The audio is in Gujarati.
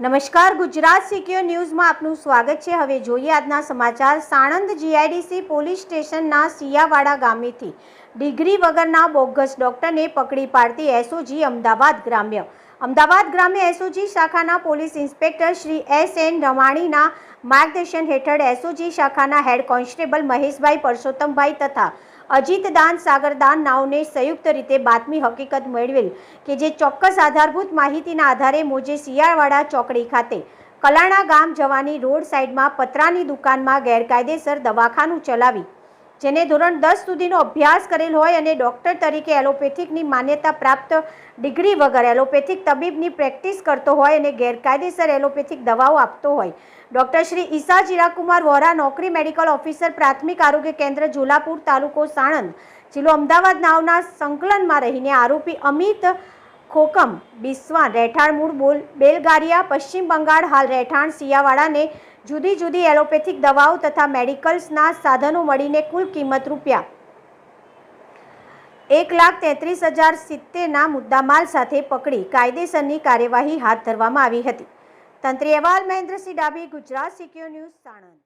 નમસ્કાર, ગુજરાત સિક્યોર ન્યૂઝમાં આપનું સ્વાગત છે. હવે જોઈએ આજના સમાચાર. સાણંદ જીઆઈડીસી પોલીસ સ્ટેશનના સિયાવાડા ગામેથી ડિગ્રી વગરના બોગસ ડોક્ટરને પકડી પાડતી એસઓજી અમદાવાદ ગ્રામ્ય અમદાવાદ ગ્રામ્ય એસઓજી શાખાના police inspector Shri S N રમાણીના માર્ગદર્શન હેઠળ એસઓજી શાખાના હેડ કોન્સ્ટેબલ મહેશભાઈ પરસોત્તમભાઈ તથા અજીતદાન સાગરદાન નાવને સંયુક્ત રીતે બાતમી હકીકત મેળવેલ કે જે ચોક્કસ આધારભૂત માહિતીના આધારે મોજે શિયાળવાડા ચોકડી ખાતે કલાણા ગામ જવાની રોડ સાઈડમાં પતરાની દુકાનમાં ગેરકાયદેસર દવાખાનું ચલાવી જેને ધોરણ દસ સુધીનો અભ્યાસ કરેલ હોય અને ડૉક્ટર તરીકે એલોપેથિકની માન્યતા પ્રાપ્ત ડિગ્રી વગર એલોપેથિક તબીબની પ્રેક્ટિસ કરતો હોય અને ગેરકાયદેસર એલોપેથિક દવાઓ આપતો હોય. ડૉક્ટર શ્રી ઈસા ચિરાકુમાર વોરા, નોકરી મેડિકલ ઓફિસર, પ્રાથમિક આરોગ્ય કેન્દ્ર, જોલાપુર તાલુકો સાણંદ. જિલ્લો અમદાવાદ નાવના સંકલનમાં રહીને આરોપી અમિત ખોકમ, બિસ્વાન, રહેઠાણ મૂળ બોલ, બેલગારિયા, પશ્ચિમ બંગાળ, હાલ રહેઠાણ સિયાવાડાને જુદી જુદી એલોપેથિક દવાઓ તથા મેડિકલ્સના સાધનો મળીને કુલ કિંમત રૂપિયા એક લાખ તેત્રીસ હજાર સિત્તેરના મુદ્દામાલ સાથે પકડી કાયદેસરની કાર્યવાહી હાથ ધરવામાં આવી હતી. તંત્રી અહેવાલ મહેન્દ્રસિંહ ડાભી, ગુજરાત સિક્યોર ન્યૂઝ સાણંદ.